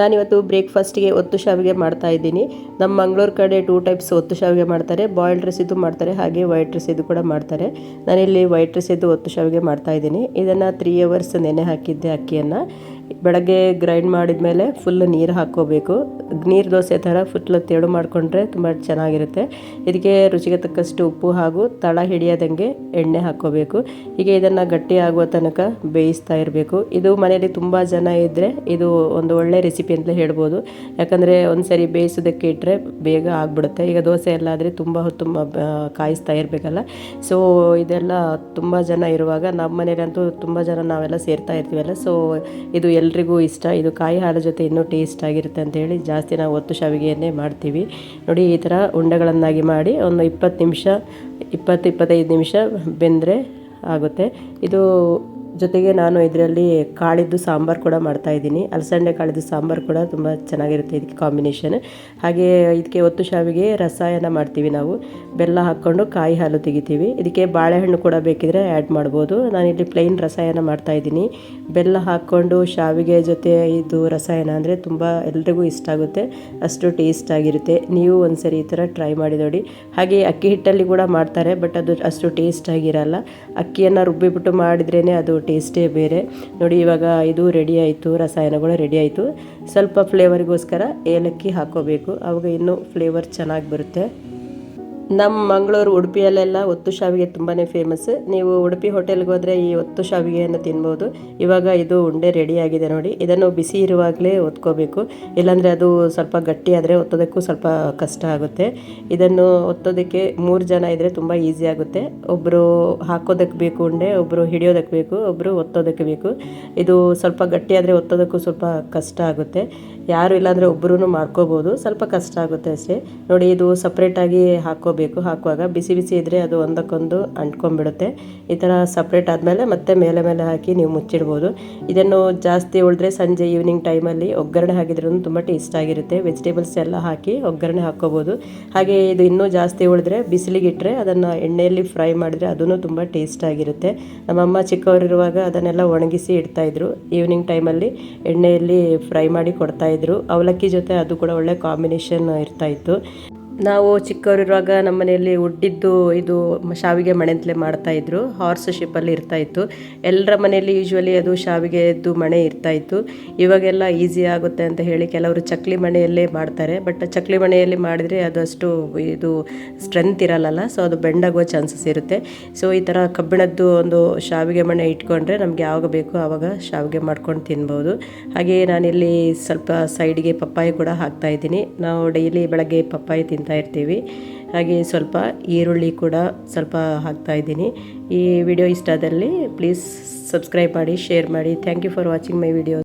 ನಾನಿವತ್ತು ಬ್ರೇಕ್ಫಾಸ್ಟಿಗೆ ಒತ್ತು ಶಾವಿಗೆ ಮಾಡ್ತಾ ಇದ್ದೀನಿ. ನಮ್ಮ ಮಂಗಳೂರು ಕಡೆ ಟೂ ಟೈಪ್ಸ್ ಒತ್ತು ಶಾವಿಗೆ ಮಾಡ್ತಾರೆ. ಬಾಯ್ಲ್ಡ್ ರೈಸ್ ಇದು ಮಾಡ್ತಾರೆ, ಹಾಗೆ ವೈಟ್ ರೈಸ್ ಇದು ಕೂಡ ಮಾಡ್ತಾರೆ. ನಾನಿಲ್ಲಿ ವೈಟ್ ರೈಸ್ ಇದು ಒತ್ತು ಶಾವಿಗೆ ಮಾಡ್ತಾ ಇದ್ದೀನಿ. ಇದನ್ನು ತ್ರೀ ಅವರ್ಸ್ ನೆನೆ ಹಾಕಿದ್ದೆ ಅಕ್ಕಿಯನ್ನು. ಬೆಳಗ್ಗೆ ಗ್ರೈಂಡ್ ಮಾಡಿದ ಮೇಲೆ ಫುಲ್ ನೀರು ಹಾಕ್ಕೋಬೇಕು. ನೀರು ದೋಸೆ ಥರ ಫುಲ್ ತೆಳು ಮಾಡಿಕೊಂಡ್ರೆ ತುಂಬ ಚೆನ್ನಾಗಿರುತ್ತೆ. ಇದಕ್ಕೆ ರುಚಿಗೆ ತಕ್ಕಷ್ಟು ಉಪ್ಪು ಹಾಗೂ ತಳ ಹಿಡಿಯದಂಗೆ ಎಣ್ಣೆ ಹಾಕ್ಕೋಬೇಕು. ಹೀಗೆ ಇದನ್ನು ಗಟ್ಟಿ ಆಗುವ ತನಕ ಬೇಯಿಸ್ತಾ ಇರಬೇಕು. ಇದು ಮನೆಯಲ್ಲಿ ತುಂಬ ಜನ ಇದ್ದರೆ ಇದು ಒಂದು ಒಳ್ಳೆ ರೆಸಿಪಿ ಅಂತಲೇ ಹೇಳ್ಬೋದು. ಯಾಕಂದರೆ ಒಂದು ಸರಿ ಬೇಯಿಸೋದಕ್ಕೆ ಇಟ್ಟರೆ ಬೇಗ ಆಗಿಬಿಡುತ್ತೆ. ಈಗ ದೋಸೆ ಎಲ್ಲ ಆದರೆ ತುಂಬ ಹೊತ್ತು ಕಾಯಿಸ್ತಾ ಇರಬೇಕಲ್ಲ. ಸೊ ಇದೆಲ್ಲ ತುಂಬ ಜನ ಇರುವಾಗ ನಮ್ಮ ಮನೇಲಂತೂ ತುಂಬ ಜನ ನಾವೆಲ್ಲ ಸೇರ್ತಾ ಇರ್ತೀವಲ್ಲ. ಸೊ ಇದು ಎಲ್ರಿಗೂ ಇಷ್ಟ. ಇದು ಕಾಯಿ ಹಾಲು ಜೊತೆ ಇನ್ನೂ ಟೇಸ್ಟ್ ಆಗಿರುತ್ತೆ ಅಂತ ಹೇಳಿ ಜಾಸ್ತಿ ನಾವು ಒತ್ತು ಶಾವಿಗೆಯನ್ನೇ ಮಾಡ್ತೀವಿ. ನೋಡಿ ಈ ಥರ ಉಂಡೆಗಳನ್ನಾಗಿ ಮಾಡಿ ಒಂದು ಇಪ್ಪತ್ತು ನಿಮಿಷ, ಇಪ್ಪತ್ತು ಇಪ್ಪತ್ತೈದು ನಿಮಿಷ ಬೆಂದರೆ ಆಗುತ್ತೆ. ಇದು ಜೊತೆಗೆ ನಾನು ಇದರಲ್ಲಿ ಕಾಳಿದ್ದು ಸಾಂಬಾರು ಕೂಡ ಮಾಡ್ತಾಯಿದ್ದೀನಿ ಅಲಸಂಡೆ ಕಾಳಿದ್ದು ಸಾಂಬಾರು ಕೂಡ ತುಂಬ ಚೆನ್ನಾಗಿರುತ್ತೆ ಇದಕ್ಕೆ ಕಾಂಬಿನೇಷನ್. ಹಾಗೆ ಇದಕ್ಕೆ ಒತ್ತು ಶಾವಿಗೆ ರಸಾಯನ ಮಾಡ್ತೀವಿ ನಾವು. ಬೆಲ್ಲ ಹಾಕ್ಕೊಂಡು ಕಾಯಿ ಹಾಲು ತೆಗಿತೀವಿ. ಇದಕ್ಕೆ ಬಾಳೆಹಣ್ಣು ಕೂಡ ಬೇಕಿದ್ರೆ ಆ್ಯಡ್ ಮಾಡ್ಬೋದು. ಇಲ್ಲಿ ಪ್ಲೈನ್ ರಸಾಯನ ಮಾಡ್ತಾಯಿದ್ದೀನಿ ಬೆಲ್ಲ ಹಾಕ್ಕೊಂಡು ಶಾವಿಗೆ ಜೊತೆ ಇದು ರಸಾಯನ ಅಂದರೆ ತುಂಬ ಎಲ್ರಿಗೂ ಇಷ್ಟ ಆಗುತ್ತೆ. ಅಷ್ಟು ಟೇಸ್ಟ್ ಆಗಿರುತ್ತೆ. ನೀವು ಒಂದ್ಸರಿ ಈ ಥರ ಟ್ರೈ ಮಾಡಿ ನೋಡಿ. ಹಾಗೆ ಅಕ್ಕಿ ಹಿಟ್ಟಲ್ಲಿ ಕೂಡ ಮಾಡ್ತಾರೆ ಬಟ್ ಅದು ಅಷ್ಟು ಟೇಸ್ಟ್ ಆಗಿರಲ್ಲ. ಅಕ್ಕಿಯನ್ನು ರುಬ್ಬಿಬಿಟ್ಟು ಮಾಡಿದ್ರೇ ಅದು ಟೇಸ್ಟೇ ಬೇರೆ. ನೋಡಿ, ಇವಾಗ ಇದು ರೆಡಿ ಆಯಿತು, ರಸಾಯನಗಳು ರೆಡಿ ಆಯಿತು. ಸ್ವಲ್ಪ ಫ್ಲೇವರಿಗೋಸ್ಕರ ಏಲಕ್ಕಿ ಹಾಕೋಬೇಕು. ಅವಾಗ ಇನ್ನೂ ಫ್ಲೇವರ್ ಚೆನ್ನಾಗಿ ಬರುತ್ತೆ. ನಮ್ಮ ಮಂಗಳೂರು ಉಡುಪಿಯಲ್ಲೆಲ್ಲ ಒತ್ತು ಶಾವಿಗೆ ತುಂಬಾ ಫೇಮಸ್ ನೀವು ಉಡುಪಿ ಹೋಟೆಲ್ಗೆ ಹೋದರೆ ಈ ಒತ್ತು ಶಾವಿಗೆಯನ್ನು ತಿನ್ಬೋದು. ಇವಾಗ ಇದು ಉಂಡೆ ರೆಡಿಯಾಗಿದೆ ನೋಡಿ. ಇದನ್ನು ಬಿಸಿ ಇರುವಾಗಲೇ ಒತ್ಕೋಬೇಕು ಇಲ್ಲಾಂದರೆ ಅದು ಸ್ವಲ್ಪ ಗಟ್ಟಿ ಆದರೆ ಒತ್ತೋದಕ್ಕೂ ಸ್ವಲ್ಪ ಕಷ್ಟ ಆಗುತ್ತೆ. ಇದನ್ನು ಒತ್ತೋದಕ್ಕೆ ಮೂರು ಜನ ಇದ್ದರೆ ತುಂಬ ಈಸಿ ಆಗುತ್ತೆ. ಒಬ್ಬರು ಹಾಕೋದಕ್ಕೆ ಬೇಕು ಉಂಡೆ ಒಬ್ಬರು ಹಿಡಿಯೋದಕ್ಕೆ ಬೇಕು ಒಬ್ಬರು ಒತ್ತೋದಕ್ಕೆ ಬೇಕು. ಇದು ಸ್ವಲ್ಪ ಗಟ್ಟಿ ಆದರೆ ಒತ್ತೋದಕ್ಕೂ ಸ್ವಲ್ಪ ಕಷ್ಟ ಆಗುತ್ತೆ. ಯಾರು ಇಲ್ಲಾಂದರೆ ಒಬ್ಬರೂ ಮಾಡ್ಕೋಬೋದು. ಸ್ವಲ್ಪ ಕಷ್ಟ ಆಗುತ್ತೆ ಅಷ್ಟೇ. ನೋಡಿ ಇದು ಸಪ್ರೇಟಾಗಿ ಹಾಕ್ಕೋಬೇಕು. ಹಾಕುವಾಗ ಬಿಸಿ ಬಿಸಿ ಇದ್ದರೆ ಅದು ಒಂದಕ್ಕೊಂದು ಅಂಟ್ಕೊಂಡ್ಬಿಡುತ್ತೆ. ಈ ಥರ ಸಪ್ರೇಟ್ ಆದಮೇಲೆ ಮತ್ತೆ ಮೇಲೆ ಮೇಲೆ ಹಾಕಿ ನೀವು ಮುಚ್ಚಿಡ್ಬೋದು. ಇದನ್ನು ಜಾಸ್ತಿ ಉಳಿದ್ರೆ ಸಂಜೆ ಈವ್ನಿಂಗ್ ಟೈಮಲ್ಲಿ ಒಗ್ಗರಣೆ ಹಾಕಿದ್ರೂ ತುಂಬ ಟೇಸ್ಟ್ ಆಗಿರುತ್ತೆ. ವೆಜಿಟೇಬಲ್ಸ್ ಎಲ್ಲ ಹಾಕಿ ಒಗ್ಗರಣೆ ಹಾಕ್ಕೋಬೋದು. ಹಾಗೆ ಇದು ಇನ್ನೂ ಜಾಸ್ತಿ ಉಳಿದ್ರೆ ಬಿಸಿಲಿಗಿಟ್ಟರೆ ಅದನ್ನು ಎಣ್ಣೆಯಲ್ಲಿ ಫ್ರೈ ಮಾಡಿದ್ರೆ ಅದೂ ತುಂಬ ಟೇಸ್ಟ್ ಆಗಿರುತ್ತೆ. ನಮ್ಮಮ್ಮ ಚಿಕ್ಕವರಿರುವಾಗ ಅದನ್ನೆಲ್ಲ ಒಣಗಿಸಿ ಇಡ್ತಾಯಿದ್ರು ಈವ್ನಿಂಗ್ ಟೈಮಲ್ಲಿ ಎಣ್ಣೆಯಲ್ಲಿ ಫ್ರೈ ಮಾಡಿ ಕೊಡ್ತಾಯಿದ್ರು ಅವಲಕ್ಕಿ ಜೊತೆ ಅದು ಕೂಡ ಒಳ್ಳೆ ಕಾಂಬಿನೇಷನ್ ಇರ್ತಾಯಿತ್ತು ನಾವು ಚಿಕ್ಕವರಿರುವಾಗ ನಮ್ಮ ಮನೆಯಲ್ಲಿ ಉಡ್ಡಿದ್ದು ಇದು ಶಾವಿಗೆ ಮಣೆ ಅಂತಲೇ ಮಾಡ್ತಾಯಿದ್ರು ಹಾರ್ಸ್ ಶಿಪ್ಪಲ್ಲಿ ಇರ್ತಾಯಿತ್ತು ಎಲ್ಲರ ಮನೆಯಲ್ಲಿ ಯೂಶ್ವಲಿ ಅದು ಶಾವಿಗೆದ್ದು ಮಣೆ ಇರ್ತಾಯಿತ್ತು ಇವಾಗೆಲ್ಲ ಈಸಿ ಆಗುತ್ತೆ ಅಂತ ಹೇಳಿ ಕೆಲವರು ಚಕ್ಲಿ ಮಣೆಯಲ್ಲೇ ಮಾಡ್ತಾರೆ. ಬಟ್ ಚಕ್ಲಿ ಮಣೆಯಲ್ಲಿ ಮಾಡಿದರೆ ಅದು ಅಷ್ಟು ಇದು ಸ್ಟ್ರೆಂತ್ ಇರಲ್ಲಲ್ಲ ಸೊ ಅದು ಬೆಂಡಾಗುವ ಚಾನ್ಸಸ್ ಇರುತ್ತೆ. ಸೊ ಈ ಥರ ಕಬ್ಬಿಣದ್ದು ಒಂದು ಶಾವಿಗೆ ಮಣೆ ಇಟ್ಕೊಂಡ್ರೆ ನಮಗೆ ಯಾವಾಗ ಬೇಕೋ ಆವಾಗ ಶಾವಿಗೆ ಮಾಡ್ಕೊಂಡು ತಿನ್ಬೋದು. ಹಾಗೆಯೇ ನಾನಿಲ್ಲಿ ಸ್ವಲ್ಪ ಸೈಡ್ಗೆ ಪಪ್ಪಾಯಿ ಕೂಡ ಹಾಕ್ತಾ ಇದ್ದೀನಿ. ನಾವು ಡೈಲಿ ಬೆಳಗ್ಗೆ ಪಪ್ಪಾಯ ತಿಂತಾ ಇರ್ತೀವಿ. ಹಾಗೆ ಸ್ವಲ್ಪ ಈರುಳ್ಳಿ ಕೂಡ ಸ್ವಲ್ಪ ಹಾಕ್ತಾ ಇದ್ದೀನಿ. ಈ ವಿಡಿಯೋ ಇಷ್ಟ ಆದಲ್ಲಿ ಪ್ಲೀಸ್ ಸಬ್ಸ್ಕ್ರೈಬ್ ಮಾಡಿ ಶೇರ್ ಮಾಡಿ. Thank you for watching my video